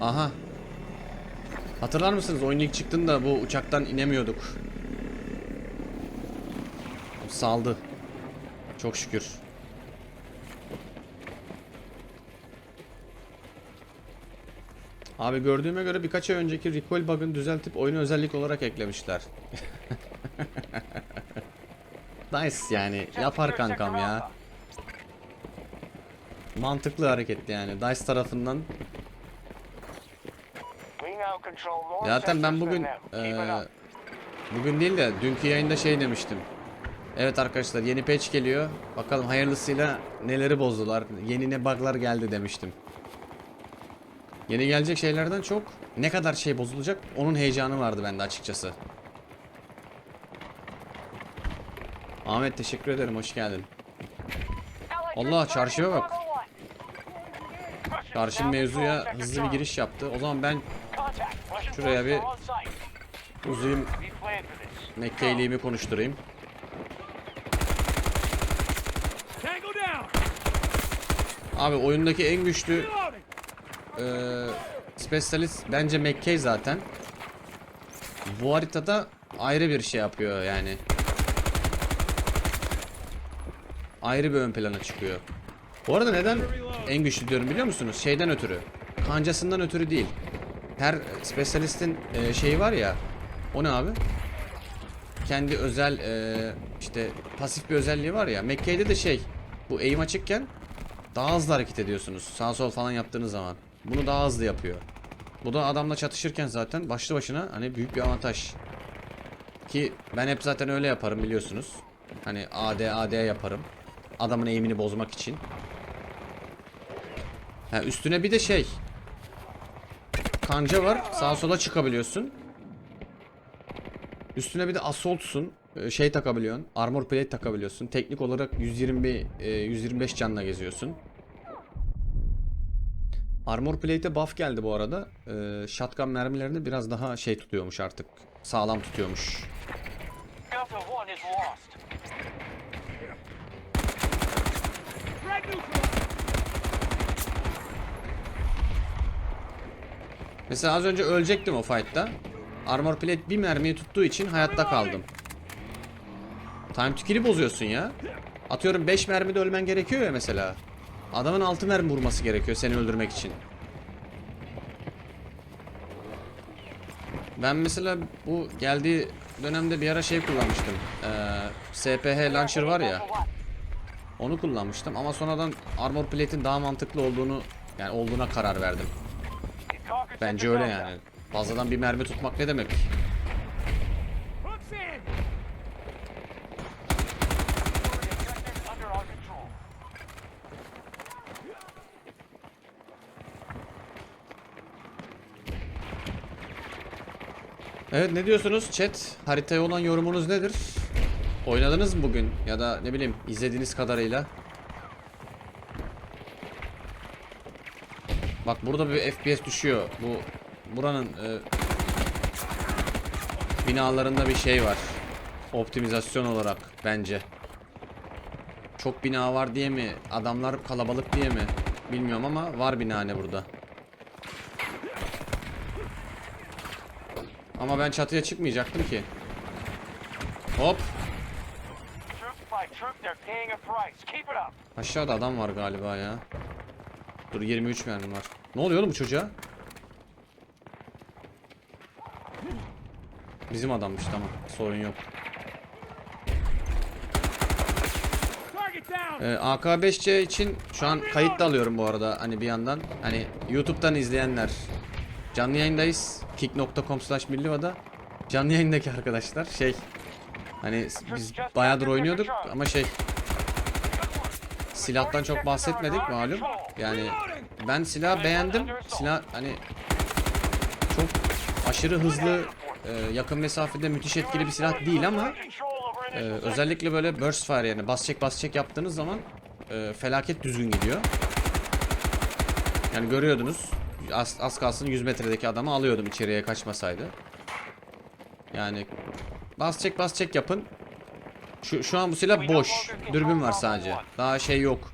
Aha. Hatırlar mısınız? Oyun ilk çıktığında bu uçaktan inemiyorduk. Saldı. Çok şükür. Abi gördüğüme göre birkaç ay önceki recoil bug'ını düzeltip oyunu özellik olarak eklemişler. nice yani. Yapar kankam ya. Mantıklı hareket yani. DICE tarafından. Zaten ben bugün eee, bugün değil de dünkü yayında şey demiştim. Evet arkadaşlar yeni patch geliyor. Bakalım hayırlısıyla neleri bozdular. Yeni ne bug'lar geldi demiştim. Yeni gelecek şeylerden çok ne kadar şey bozulacak onun heyecanı vardı bende açıkçası. Ahmet teşekkür ederim hoş geldin. Allah, çarşıya bak. Çarşı mevzuya hızlı bir giriş yaptı. O zaman ben şuraya bir uzayım Mekke'liğimi konuşturayım. Abi oyundaki en güçlü eee Specialist bence McKay zaten. Bu haritada ayrı bir şey yapıyor yani. Ayrı bir ön plana çıkıyor. Bu arada neden en güçlü diyorum biliyor musunuz? Şeyden ötürü. Kancasından ötürü değil. Her Specialist'in eee, şeyi var ya. O ne abi? Kendi özel eee, işte pasif bir özelliği var ya. McKay'de de şey. Bu aim açıkken daha hızlı hareket ediyorsunuz. Sağ sol falan yaptığınız zaman. Bunu daha hızlı yapıyor. Bu da adamla çatışırken zaten başlı başına hani büyük bir avantaj. Ki ben hep zaten öyle yaparım biliyorsunuz. Hani AD AD yaparım. Adamın eğimini bozmak için. Ha, üstüne bir de şey. Kanca var. Sağa sola çıkabiliyorsun. Üstüne bir de assault'sun. Ee, Şey takabiliyorsun. Armor plate takabiliyorsun. Teknik olarak 120 e, 125 canla geziyorsun. Armor plate'e buff geldi bu arada. Ee, shotgun mermilerini biraz daha şey tutuyormuş artık. Sağlam tutuyormuş. Delta 1 is lost. Mesela az önce ölecektim o fight'ta. Armor plate bir mermiyi tuttuğu için hayatta kaldım. Time to kill'i bozuyorsun ya. Atıyorum 5 mermide ölmen gerekiyor ya mesela. Adamın 6 mermi vurması gerekiyor seni öldürmek için. Ben mesela bu geldiği dönemde bir ara şey kullanmıştım. Ee, SPH launcher var ya. Onu kullanmıştım ama sonradan armor plate'in daha mantıklı olduğunu yani olduğuna karar verdim. Bence öyle yani. Fazladan bir mermi tutmak ne demek? Evet ne diyorsunuz chat? Haritaya olan yorumunuz nedir? Oynadınız mı bugün? Ya da ne bileyim izlediğiniz kadarıyla? Bak burada bir FPS düşüyor. Bu buranın e, binalarında bir şey var. Optimizasyon olarak bence. Çok bina var diye mi? Adamlar kalabalık diye mi? Bilmiyorum ama var bina hani burada. Ama ben çatıya çıkmayacaktım ki. Hop. Aşağıda adam var galiba ya. Dur 23 mermim var. Ne oluyor oğlum bu çocuğa? Bizim adammış tamam. Sorun yok. Ee, AK5C için şu an kayıt da alıyorum bu arada hani bir yandan. Hani YouTube'dan izleyenler. Canlı yayındayız. kick.com slash millivada. Canlı yayındaki arkadaşlar şey. Hani biz bayağıdır oynuyorduk ama şey. Silahtan çok bahsetmedik malum. Yani ben silah beğendim. Silah hani çok aşırı hızlı e, yakın mesafede müthiş etkili bir silah değil ama initial özellikle böyle burst fire yani bas çek bas çek yaptığınız zaman e, felaket düzgün gidiyor. Yani görüyordunuz az, az kalsın 100 metredeki adamı alıyordum içeriye kaçmasaydı. Yani bas çek bas çek yapın. Şu, şu an bu silah boş. Dürbün var sadece. Daha şey yok.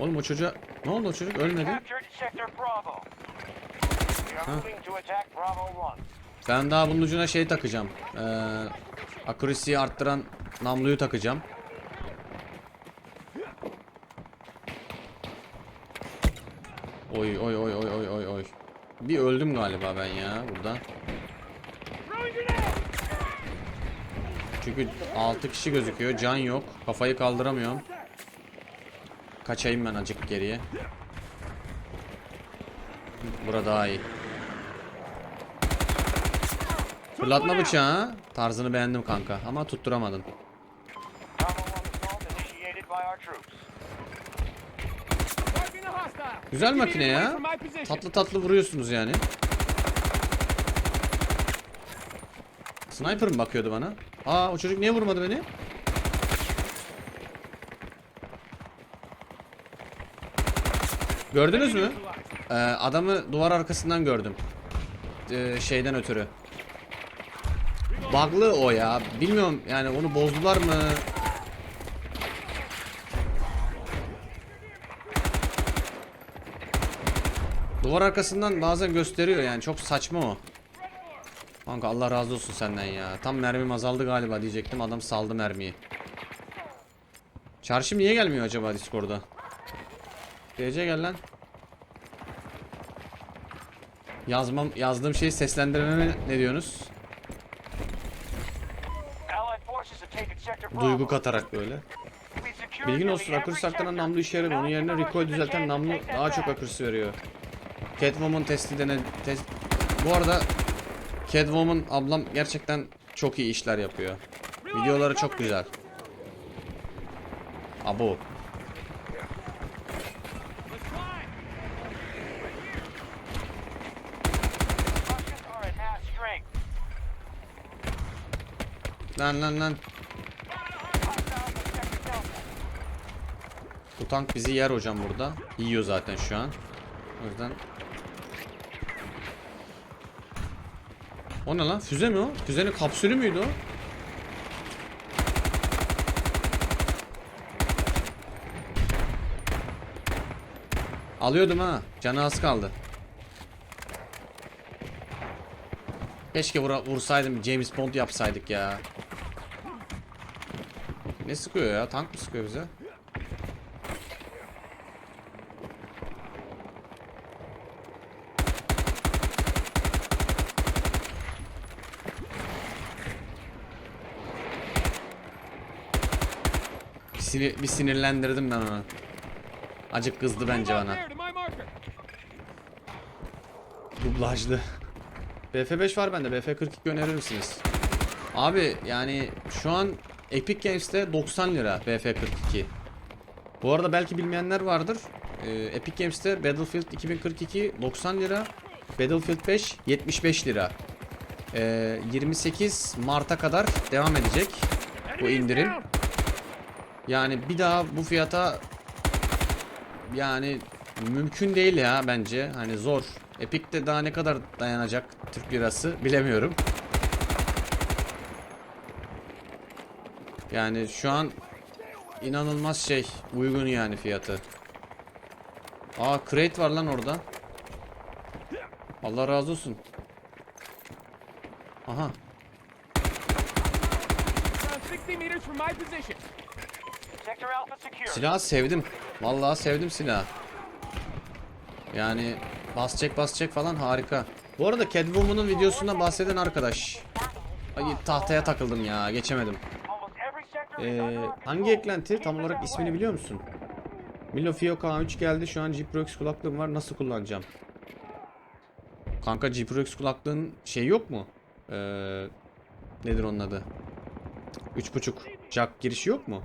Oğlum o çocuğa Ne oldu o çocuk ölmedi. 1. Ben daha bunun ucuna şey takacağım. Ee, accuracy'yi arttıran namluyu takacağım. Oy oy oy oy oy oy oy. Bir öldüm galiba ben ya burada. Çünkü 6 kişi gözüküyor. Can yok. Kafayı kaldıramıyorum. Kaçayım ben acık geriye. Bura daha iyi. Fırlatma bıçağı. Tarzını beğendim kanka ama tutturamadın. Bravo 1 assault initiated by our troops. Marking a hostile. Güzel 50 makine ya. Tatlı tatlı vuruyorsunuz yani. Sniper mı bakıyordu bana? Aa o çocuk niye vurmadı beni? Gördünüz mü? Ee, adamı duvar arkasından gördüm. Ee, şeyden ötürü. Bug'lı o ya. Bilmiyorum yani onu bozdular mı? Duvar arkasından bazen gösteriyor yani çok saçma o. Kanka Allah razı olsun senden ya. Tam mermim azaldı galiba diyecektim adam saldı mermiyi. Çarşım niye gelmiyor acaba Discord'da? DC gel lan. Yazmam yazdığım şeyi seslendirmeme ne diyorsunuz? Duygu katarak böyle. Bilgin olsun akür saklanan namlu işe yaramıyor. Onun yerine recoil düzelten namlu daha çok akürsi veriyor. Catwoman testi dene... Test... Bu arada Catwoman ablam gerçekten çok iyi işler yapıyor. Videoları çok güzel. Strength. Lan lan lan. Bu tank bizi yer hocam burada. Yiyor zaten şu an. O yüzden... O ne lan? Füze mi o? Füzenin kapsülü müydü o? Alıyordum ha. Canı az kaldı. Keşke vura, vursaydım. James Bond yapsaydık ya. Ne sıkıyor ya? Tank mı sıkıyor bize? Sinir, bir sinirlendirdim ben onu. Acık kızdı bence bana. Dublajlı. BF5 var bende. BF42 önerir misiniz? Abi yani şu an Epic Games'te 90 lira BF42. Bu arada belki bilmeyenler vardır. Ee, Epic Games'te Battlefield 2042 90 lira. Battlefield 5 75 lira. Ee, 28 Mart'a kadar devam edecek bu indirim. Yani bir daha bu fiyata yani mümkün değil ya bence. Hani zor. Epic'te daha ne kadar dayanacak Türk lirası bilemiyorum. Yani şu an inanılmaz şey uygun yani fiyatı. Aa crate var lan orada. Allah razı olsun. Aha Around 60 meters from my position. Silahı sevdim. Vallahi sevdim silahı. Yani bas çek bas çek falan harika. Bu arada Catwoman'ın videosundan bahseden arkadaş. Ay tahtaya takıldım ya geçemedim. Ee, hangi eklenti? Tam olarak ismini biliyor musun? Milo Fio K3 geldi. Şu an G-Prox kulaklığım var. Nasıl kullanacağım? Kanka G-Prox kulaklığın şey yok mu? Ee, nedir onun adı? 3.5 jack girişi yok mu?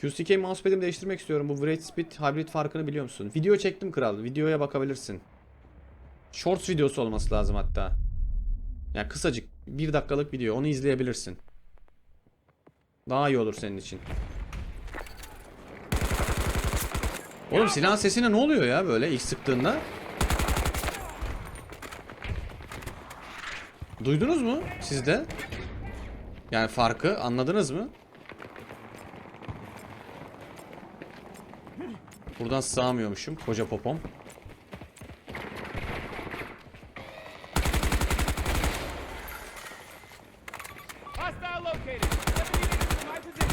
QCK mousepad'imi değiştirmek istiyorum. Bu Wraith Speed hybrid farkını biliyor musun? Video çektim kral. Videoya bakabilirsin. Shorts videosu olması lazım hatta. Yani kısacık. Bir dakikalık video. Onu izleyebilirsin. Daha iyi olur senin için. Oğlum silahın sesine ne oluyor ya böyle ilk sıktığında? Duydunuz mu siz de? Yani farkı anladınız mı? Buradan sığamıyormuşum. Koca popom. Hostile located. 70 meters from my position.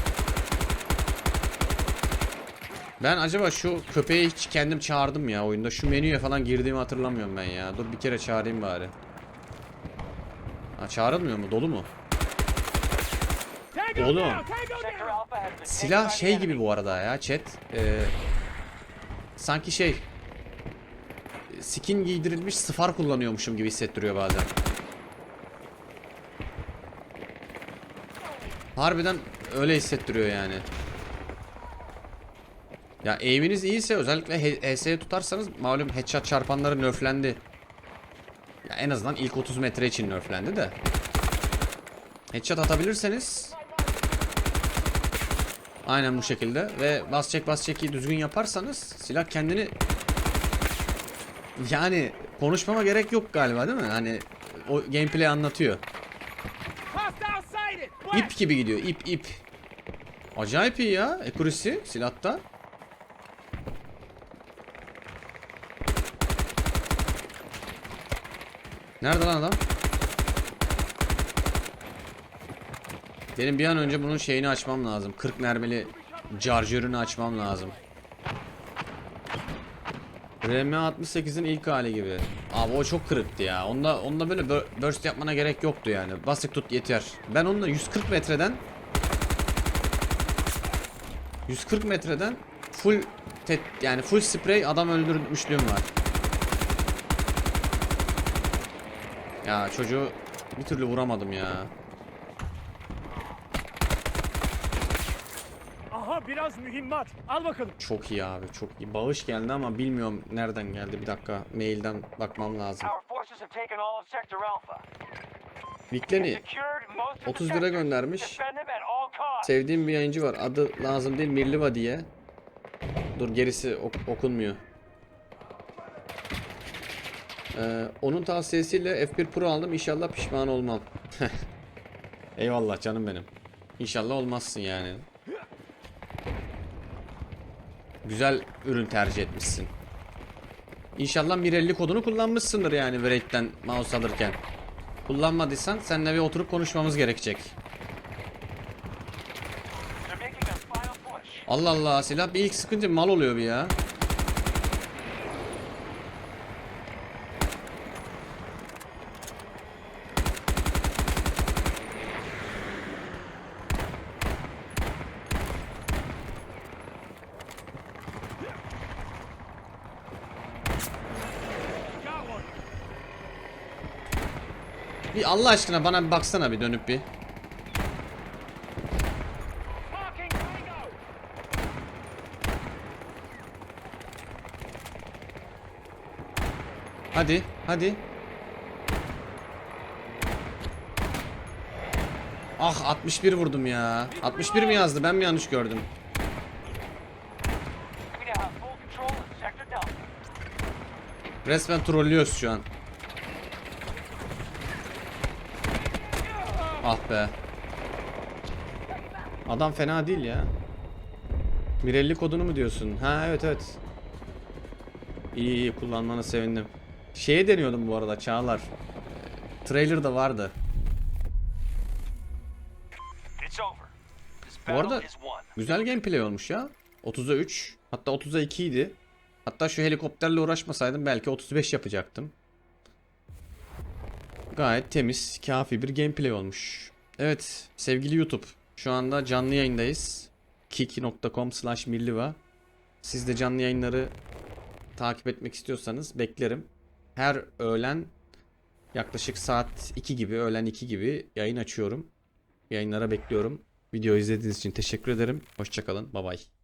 Ben acaba şu köpeği hiç kendim çağırdım ya oyunda. Şu menüye falan girdiğimi hatırlamıyorum ben ya. Dur bir kere çağırayım bari. Ha çağrılmıyor mu? Dolu mu? Oğlum. Silah şey gibi bu arada ya chat. Ee, sanki şey skin giydirilmiş sıfar kullanıyormuşum gibi hissettiriyor bazen. Harbiden öyle hissettiriyor yani. Ya aim'iniz iyiyse özellikle HS'ye tutarsanız malum headshot çarpanları nerflendi. Ya en azından ilk 30 metre için nerflendi de. Headshot atabilirseniz Aynen bu şekilde ve bas çek bas çeki düzgün yaparsanız silah kendini yani konuşmama gerek yok galiba değil mi? Hani o gameplay anlatıyor. İp gibi gidiyor ip ip. Acayip iyi ya accuracy silahta. Nerede lan adam? Benim bir an önce bunun şeyini açmam lazım. 40 mermili charger'ını açmam lazım. RM68'in ilk hali gibi. Abi o çok kırıktı ya. Onda onda böyle bur- burst yapmana gerek yoktu yani. Basık tut yeter. Ben onunla 140 metreden 140 metreden full tet, yani full spray adam öldürmüşlüğüm var. Ya çocuğu bir türlü vuramadım ya. Aha biraz mühimmat. Al bakalım. Çok iyi abi çok iyi. Bağış geldi ama bilmiyorum nereden geldi. Bir dakika mailden bakmam lazım. Vikleni Secured most of the 30 lira göndermiş. Sevdiğim bir yayıncı var. Adı lazım değil Mirliva diye. Dur gerisi ok- okunmuyor. Ee, onun tavsiyesiyle F1 Pro aldım. İnşallah pişman olmam. Eyvallah canım benim. İnşallah olmazsın yani. Güzel ürün tercih etmişsin. İnşallah Mirelli kodunu kullanmışsındır yani Wraith'ten mouse alırken. Kullanmadıysan seninle bir oturup konuşmamız gerekecek. Allah Allah silah bir ilk sıkınca mal oluyor bir ya. Bir Allah aşkına bana bir baksana bir dönüp bir. Hadi hadi. Ah 61 vurdum ya. 61 mi yazdı ben mi yanlış gördüm? Resmen trollüyoruz şu an. Ah be. Adam fena değil ya. Mirelli kodunu mu diyorsun? Ha evet evet. İyi iyi kullanmana sevindim. Şeye deniyordum bu arada Çağlar. Trailer'da vardı. It's over. This Bu arada güzel gameplay olmuş ya. 30'a 3. Hatta 30'a 2 idi. Hatta şu helikopterle uğraşmasaydım belki 35 yapacaktım. Gayet temiz, kafi bir gameplay olmuş. Evet sevgili YouTube. Şu anda canlı yayındayız. kiki.com slash milliva. Siz de canlı yayınları takip etmek istiyorsanız beklerim. Her öğlen yaklaşık saat 2 gibi, öğlen 2 gibi yayın açıyorum. Yayınlara bekliyorum. Video izlediğiniz için teşekkür ederim. Hoşçakalın. Bay bay.